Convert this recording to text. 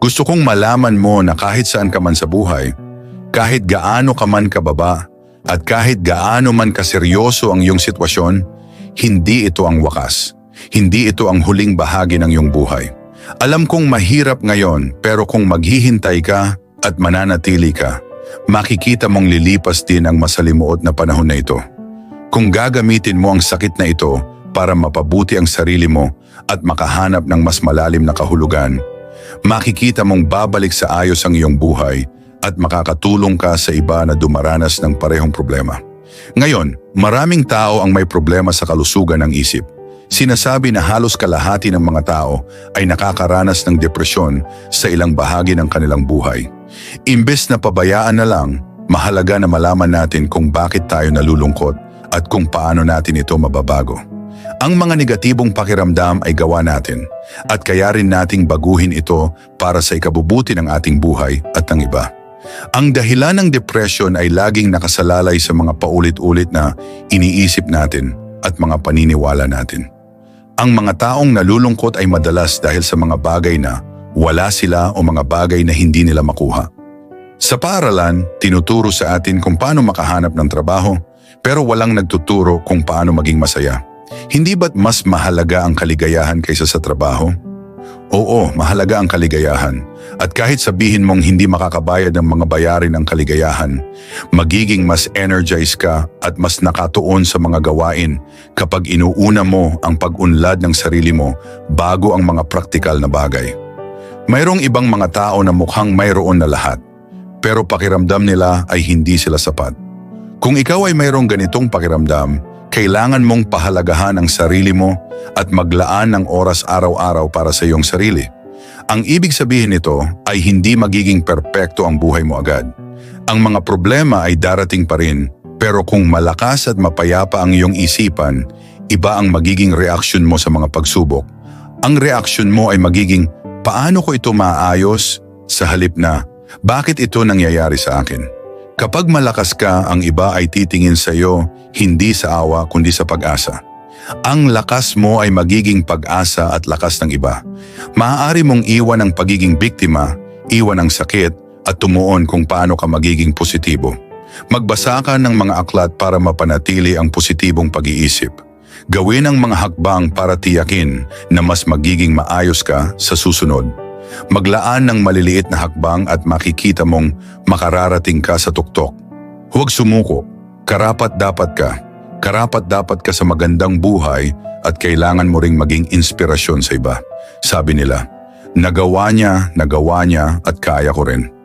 Gusto kong malaman mo na kahit saan ka man sa buhay, kahit gaano ka man kababa, at kahit gaano man kaseryoso ang iyong sitwasyon, hindi ito ang wakas. Hindi ito ang huling bahagi ng iyong buhay. Alam kong mahirap ngayon pero kung maghihintay ka at mananatili ka, makikita mong lilipas din ang masalimuot na panahon na ito. Kung gagamitin mo ang sakit na ito para mapabuti ang sarili mo at makahanap ng mas malalim na kahulugan, makikita mong babalik sa ayos ang iyong buhay at makakatulong ka sa iba na dumaranas ng parehong problema. Ngayon, maraming tao ang may problema sa kalusugan ng isip. Sinasabi na halos kalahati ng mga tao ay nakakaranas ng depresyon sa ilang bahagi ng kanilang buhay. Imbes na pabayaan na lang, mahalaga na malaman natin kung bakit tayo nalulungkot at kung paano natin ito mababago. Ang mga negatibong pakiramdam ay gawa natin at kaya rin nating baguhin ito para sa ikabubuti ng ating buhay at ng iba. Ang dahilan ng depression ay laging nakasalalay sa mga paulit-ulit na iniisip natin at mga paniniwala natin. Ang mga taong nalulungkot ay madalas dahil sa mga bagay na wala sila o mga bagay na hindi nila makuha. Sa paaralan, tinuturo sa atin kung paano makahanap ng trabaho, pero walang nagtuturo kung paano maging masaya. Hindi ba't mas mahalaga ang kaligayahan kaysa sa trabaho? Oo, mahalaga ang kaligayahan. At kahit sabihin mong hindi makakabayad ng mga bayarin ng kaligayahan, magiging mas energized ka at mas nakatuon sa mga gawain kapag inuuna mo ang pag-unlad ng sarili mo bago ang mga praktikal na bagay. Mayroong ibang mga tao na mukhang mayroon na lahat, pero pakiramdam nila ay hindi sila sapat. Kung ikaw ay mayroong ganitong pakiramdam, kailangan mong pahalagahan ang sarili mo at maglaan ng oras araw-araw para sa iyong sarili. Ang ibig sabihin nito ay hindi magiging perpekto ang buhay mo agad. Ang mga problema ay darating pa rin, pero kung malakas at mapayapa ang iyong isipan, iba ang magiging reaksyon mo sa mga pagsubok. Ang reaksyon mo ay magiging, paano ko ito maayos? Sa halip na, bakit ito nangyayari sa akin? Kapag malakas ka, ang iba ay titingin sa iyo hindi sa awa kundi sa pag-asa. Ang lakas mo ay magiging pag-asa at lakas ng iba. Maaari mong iwan ang pagiging biktima, iwan ang sakit at tumuon kung paano ka magiging positibo. Magbasa ka ng mga aklat para mapanatili ang positibong pag-iisip. Gawin ang mga hakbang para tiyakin na mas magiging maayos ka sa susunod. Maglaan ng maliliit na hakbang at makikita mong makararating ka sa tuktok. Huwag sumuko. Karapat dapat ka. Karapat dapat ka sa magandang buhay at kailangan mo ring maging inspirasyon sa iba. Sabi nila, nagawa niya, nagawa niya at kaya ko rin.